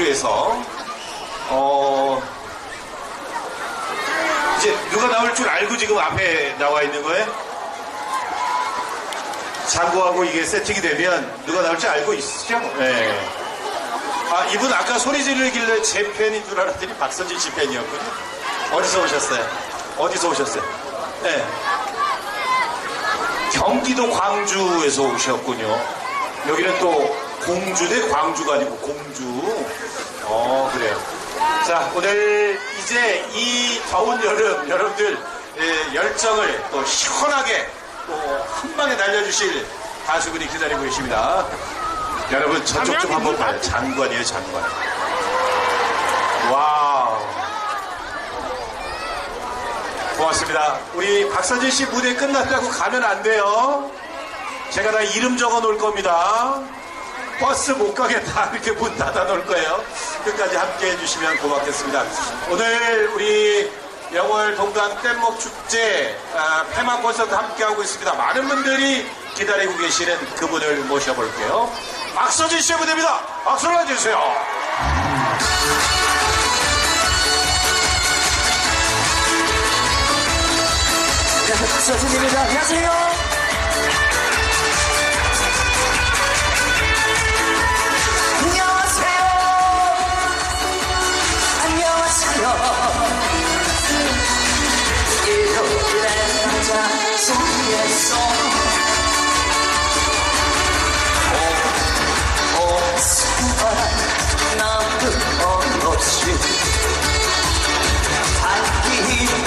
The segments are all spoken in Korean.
광주에서 어 이제 누가 나올 줄 알고 지금 앞에 나와 있는 거예요? 장구하고 이게 세팅이 되면 누가 나올지 알고 있으시죠? 네. 아 이분 아까 소리 지르길래 제 팬인 줄 알았더니 박선진 씨 팬이었군요. 어디서 오셨어요? 어디서 오셨어요? 네. 경기도 광주에서 오셨군요. 여기는 또 공주 대 광주가 아니고 공주. 어, 그래요. 자, 오늘 이제 이 더운 여름, 여러분들 예, 열정을 또 시원하게 또 한 방에 날려주실 가수분이 기다리고 계십니다. 여러분, 저쪽 좀 한번 봐요. 장관이에요, 장관. 와우. 고맙습니다. 우리 박선진 씨 무대 끝났다고 가면 안 돼요. 제가 다 이름 적어 놓을 겁니다. 버스 못 가게 다 이렇게 문 닫아 놓을 거예요. 끝까지 함께 해주시면 고맙겠습니다. 오늘 우리 영월 동강 뗏목 축제 아, 폐막 콘서트 함께 하고 있습니다. 많은 분들이 기다리고 계시는 그분을 모셔볼게요. 박서진 씨의 무대입니다. 박수를 해주세요. 박수진입니다. 안녕하세요. 안녕하세요.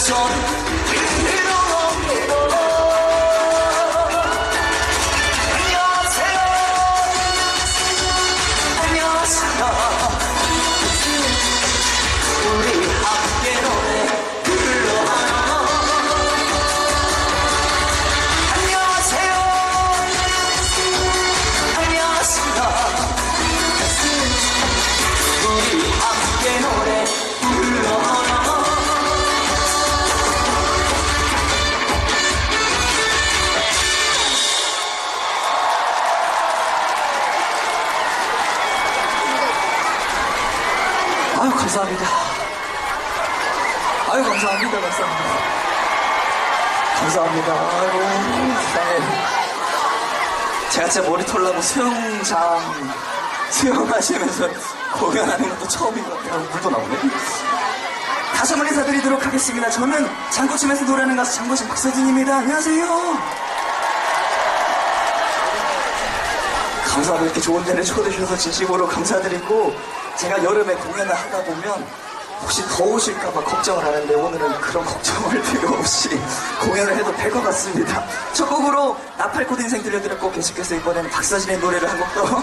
응 감사합니다. 아유 감사합니다. 감사합니다. 감사합니다. 아유 세상에. 제가 제 머리 털라고 수영장 수영하시면서 공연하는 것도 처음인 것 같아요. 물도 나오네. 다시 한번 인사드리도록 하겠습니다. 저는 장구치면서 노래하는 가수 장구신 박서진입니다. 안녕하세요. 감사하고 이렇게 좋은 데를 초대해 주셔서 진심으로 감사드리고 제가 여름에 공연을 하다 보면 혹시 더우실까봐 걱정을 하는데 오늘은 그런 걱정을 필요 없이 공연을 해도 될 것 같습니다. 첫 곡으로 나팔꽃 인생 들려드렸고 계속해서 이번에는 박서진의 노래를 한 곡 더.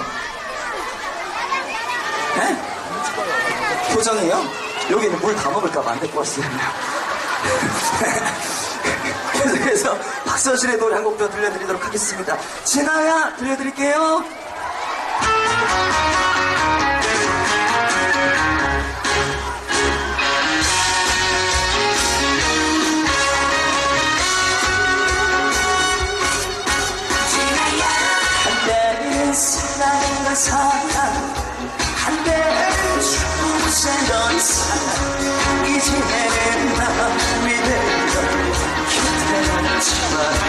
네? 표정이요? 여기는 물 다 먹을까봐 안 데리고 왔어요. 계속해서 박서진의 노래 한 곡 더 들려드리도록 하겠습니다. 진아야 들려드릴게요. 사랑 한때는 죽고 살던 사랑 이제는 남이 되어 기다렸지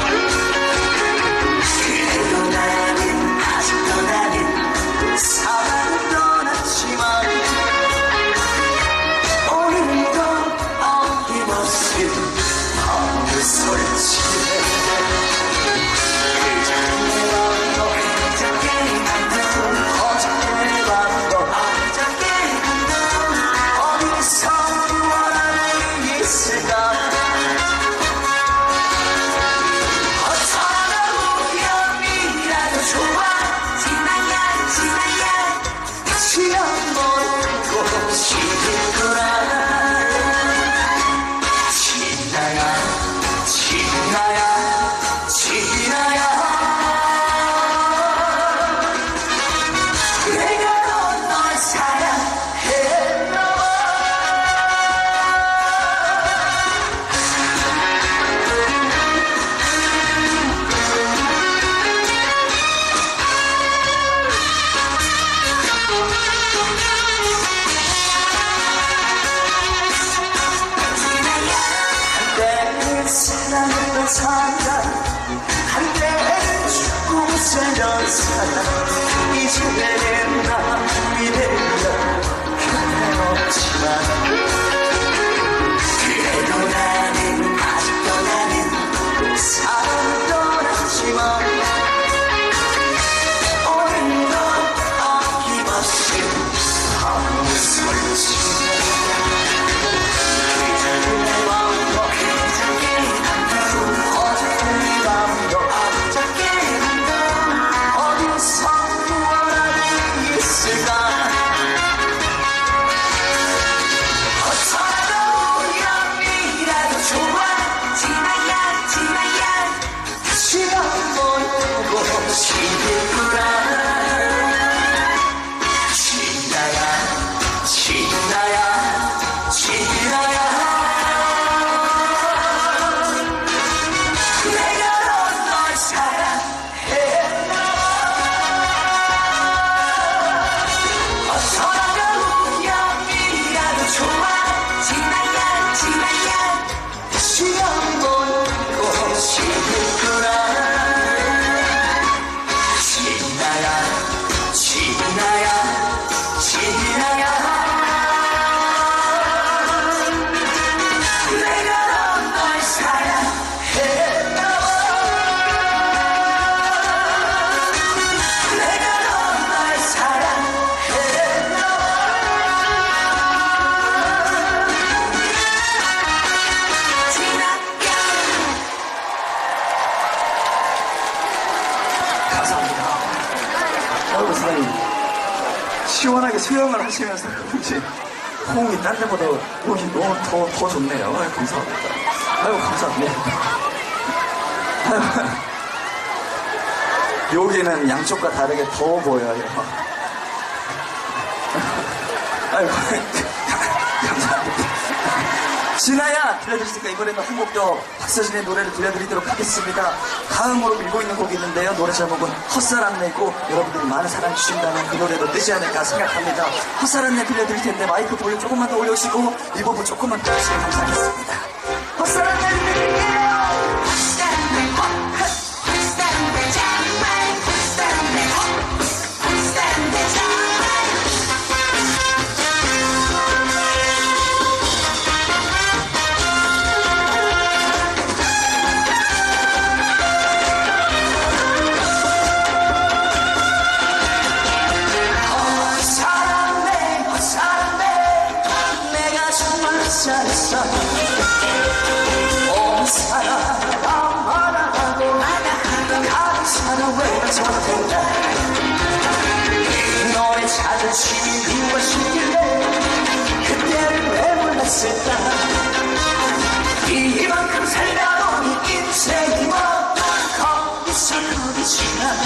호응이 딴 데보다 여기 너무 더, 더 좋네요. 아유, 감사합니다. 아이고 감사합니다. 아유, 여기는 양쪽과 다르게 더워 보여요. 감사합니다. 진아야 들려드렸으니까 이번에는 한곡더 박서진의 노래를 들려드리도록 하겠습니다. 다음으로 밀고 있는 곡이 있는데요. 노래 제목은 헛살 안내고 여러분들이 많은 사랑 주신다면 그 노래도 뜨지 않을까 생각합니다. 헛살 안내 들려드릴 텐데 마이크 볼륨 조금만 더 올려주시고 이 부분 조금만 더 주시면 감사하겠습니다. 헛살 안내 자존심이 무엇이길래 그때를 왜 몰랐을까? 이만큼 살다 보니 인생이 뭐 거기서 거기지만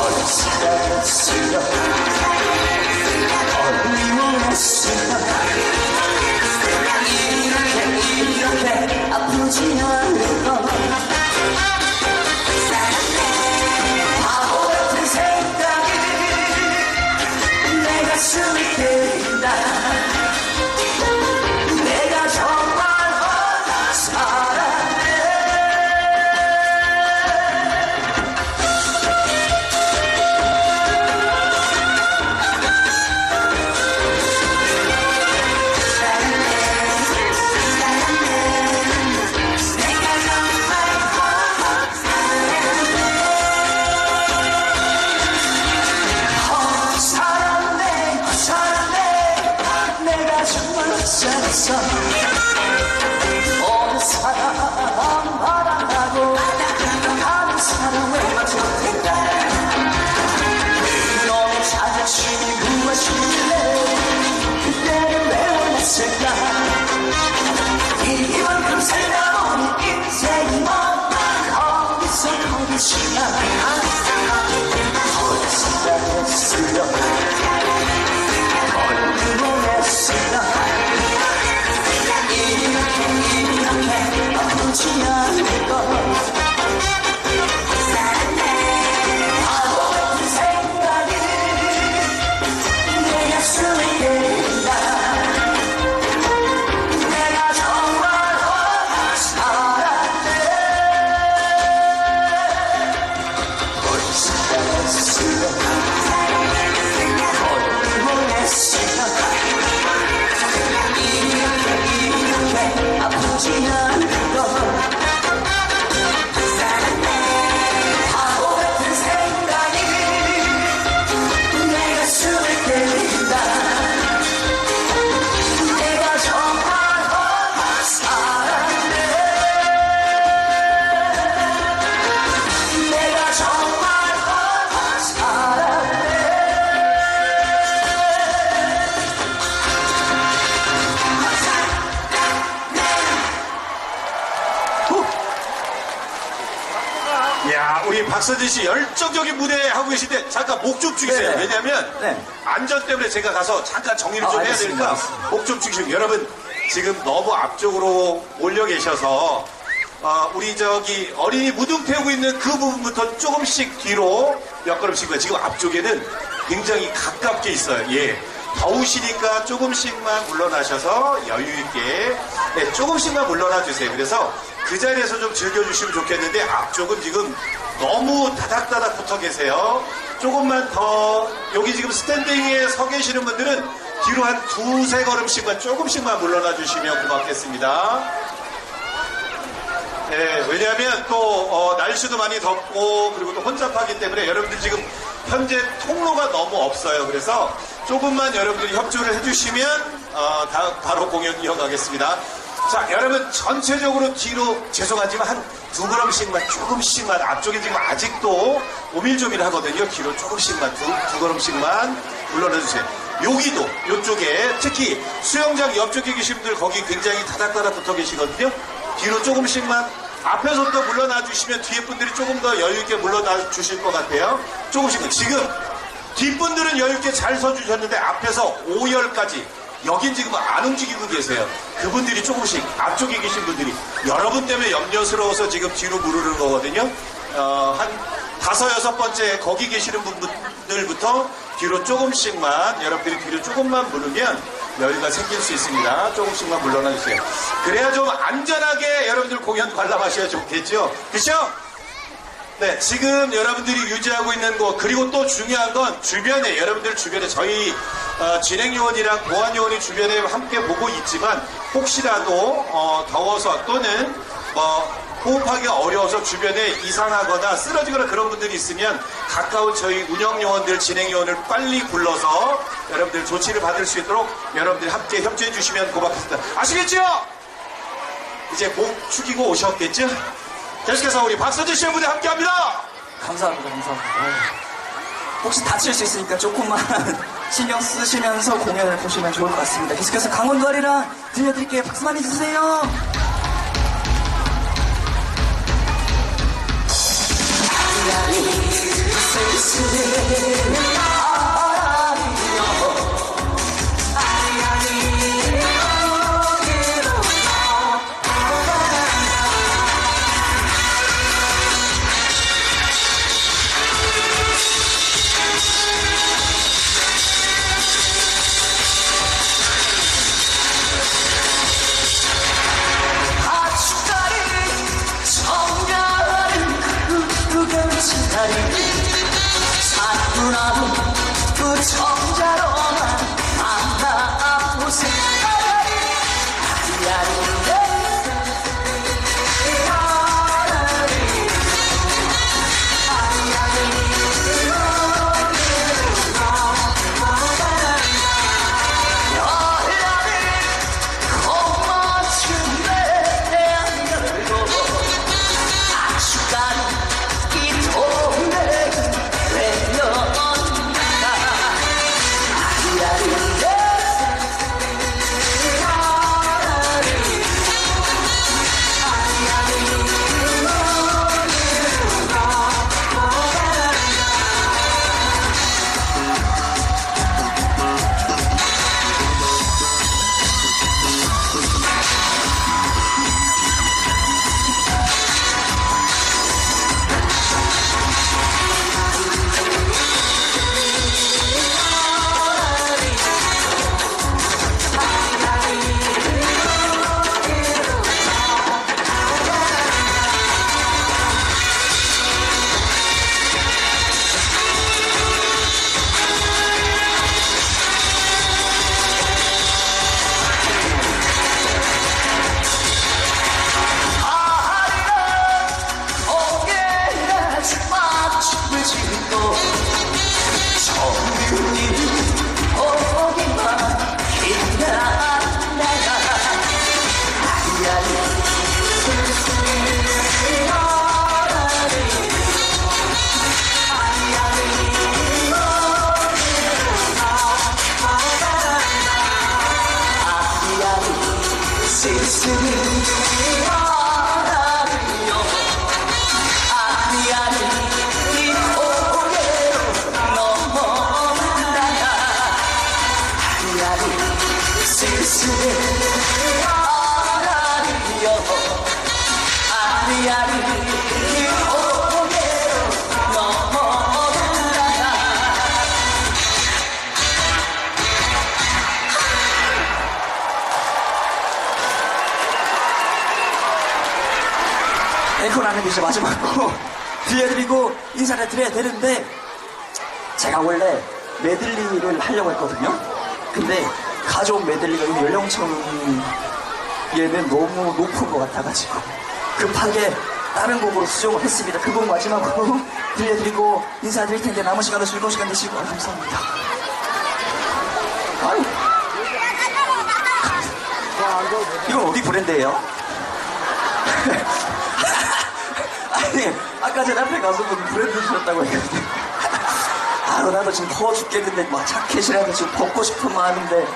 어렸으려 어린이 씨 열정적인 무대 하고 계신데 잠깐 목좀 죽이세요. 네. 왜냐면 네. 안전 때문에 제가 가서 잠깐 정리를 아, 좀 해야 알겠습니다. 되니까 알겠습니다. 목좀 죽이시고 여러분 지금 너무 앞쪽으로 몰려 계셔서 어, 우리 저기 어린이 무등 태우고 있는 그 부분부터 조금씩 뒤로 몇 걸음씩 지금 앞쪽에는 굉장히 가깝게 있어요. 예. 더우시니까 조금씩만 물러나셔서 여유 있게 네, 조금씩만 물러나 주세요. 그래서 그 자리에서 좀 즐겨주시면 좋겠는데 앞쪽은 지금 너무 다닥다닥 붙어 계세요. 조금만 더 여기 지금 스탠딩에 서 계시는 분들은 뒤로 한 두세 걸음씩만 조금씩만 물러나 주시면 고맙겠습니다. 네, 왜냐하면 또 어, 날씨도 많이 덥고 그리고 또 혼잡하기 때문에 여러분들 지금 현재 통로가 너무 없어요. 그래서 조금만 여러분들이 협조를 해주시면 어, 다, 바로 공연 이어가겠습니다. 자, 여러분 전체적으로 뒤로 죄송하지만 한 두 걸음씩만 조금씩만 앞쪽에 지금 아직도 오밀조밀 하거든요. 뒤로 조금씩만 두, 두 걸음씩만 물러나 주세요. 여기도 이쪽에 특히 수영장 옆쪽에 계신 분들 거기 굉장히 다닥다닥 붙어 계시거든요. 뒤로 조금씩만 앞에서 또 물러나 주시면 뒤에 분들이 조금 더 여유 있게 물러나 주실 것 같아요. 조금씩만 지금 뒷분들은 여유 있게 잘 서주셨는데 앞에서 5열까지 여긴 지금 안 움직이고 계세요. 그분들이 조금씩 앞쪽에 계신 분들이 여러분 때문에 염려스러워서 지금 뒤로 무르르는 거거든요. 어, 한 다섯 여섯 번째 거기 계시는 분들부터 뒤로 조금씩만 여러분들이 뒤로 조금만 물으면 여유가 생길 수 있습니다. 조금씩만 물러나 주세요. 그래야 좀 안전하게 여러분들 공연 관람하셔야 좋겠죠. 그렇죠? 네, 지금 여러분들이 유지하고 있는 곳 그리고 또 중요한 건 주변에 여러분들 주변에 저희 어, 진행요원이랑 보안요원이 주변에 함께 보고 있지만 혹시라도 어, 더워서 또는 뭐 호흡하기가 어려워서 주변에 이상하거나 쓰러지거나 그런 분들이 있으면 가까운 저희 운영요원들 진행요원을 빨리 불러서 여러분들 조치를 받을 수 있도록 여러분들이 함께 협조해 주시면 고맙겠습니다. 아시겠죠? 이제 목 축이고 오셨겠죠? 계속해서 우리 박서진 씨의 무대 함께 합니다. 감사합니다, 감사합니다. 아유. 혹시 다칠 수 있으니까 조금만 신경 쓰시면서 공연을 보시면 좋을 것 같습니다. 계속해서 강원도 아리랑 들려드릴게요. 박수 많이 주세요. 인사를 드려야 되는데 제가 원래 메들리를 하려고 했거든요. 근데 가져온 메들리가 이 연령층 얘는 너무 높은 것 같아가지고 급하게 다른 곡으로 수정을 했습니다. 그 곡 마지막으로 들려드리고 인사드릴 텐데 남은 시간도 즐거운 시간 되시고 감사합니다. 이건 어디 브랜드예요? 아니 아까 제 앞에 가서분 브랜드 주셨다고 했거든요 아 나도 지금 더워 죽겠는데 막 자켓이라도 지금 벗고 싶은 마음인데.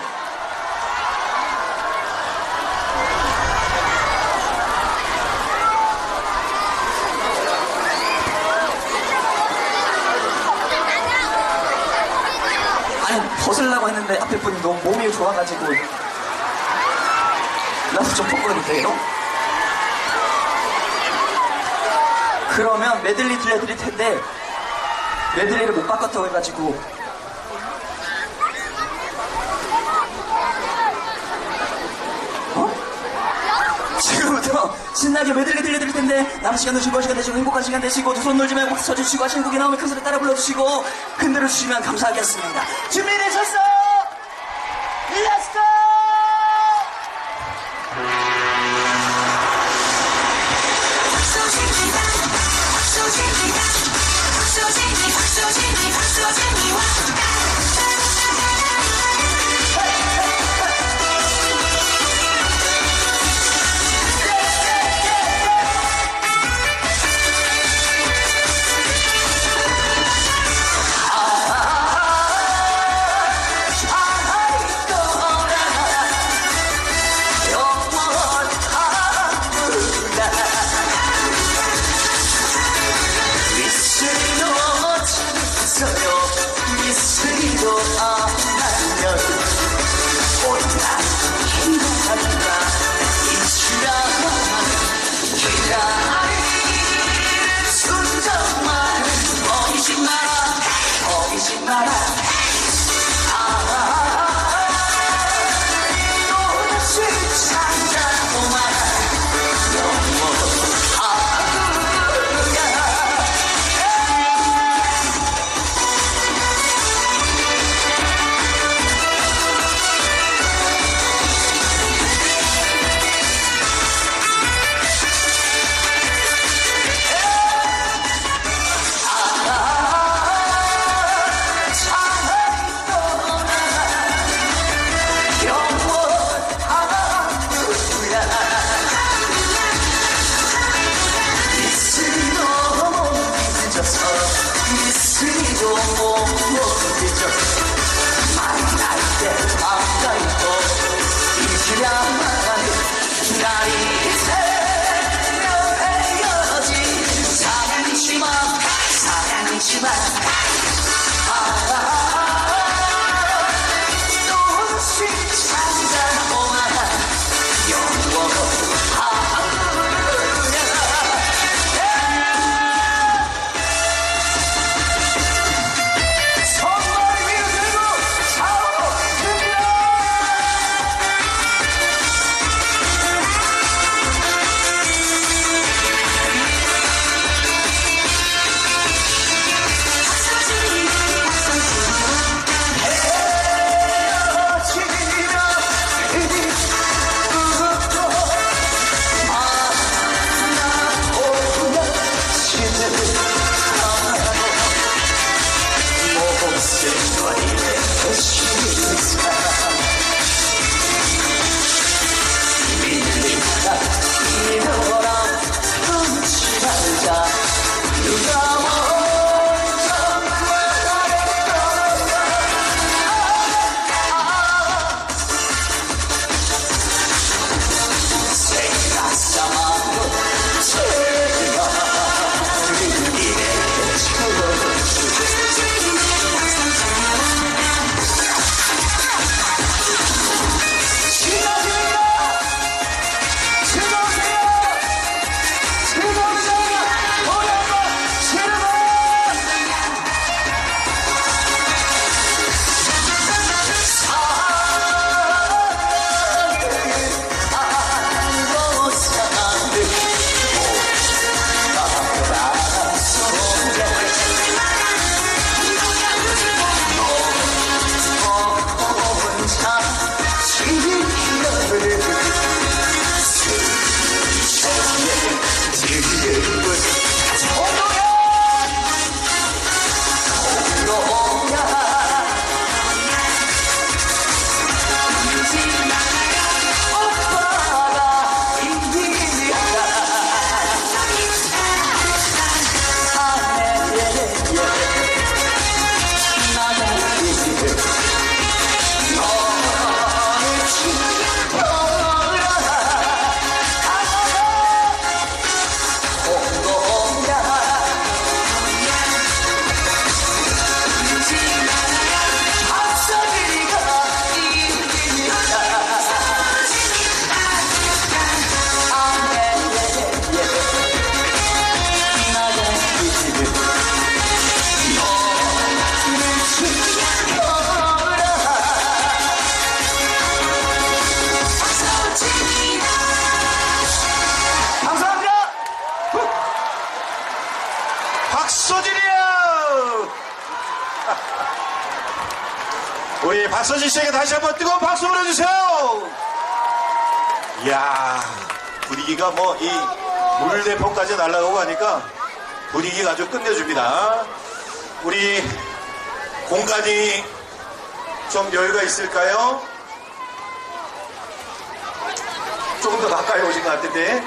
아니 벗으려고 했는데 앞에 분이 너무 몸이 좋아가지고. 나도 좀 벗어도 돼요? 그러면 메들리 들려드릴 텐데 메들리를 못 바꿨다고 해가지고 어? 지금부터 신나게 메들리 들려드릴 텐데 남은 시간도 즐거운 시간 되시고 행복한 시간 되시고 두 손 놀지 말고 쳐주시고 하시는 곡이 나오면 큰 소리 따라 불러주시고 흔들어 주시면 감사하겠습니다 준비되셨어? 렛 다시 한번 뜨거운 박수 보내주세요! 이야, 분위기가 뭐, 이 물대포까지 날아가고 하니까 분위기가 아주 끝내줍니다. 우리 공간이 좀 여유가 있을까요? 조금 더 가까이 오신 것 같은데.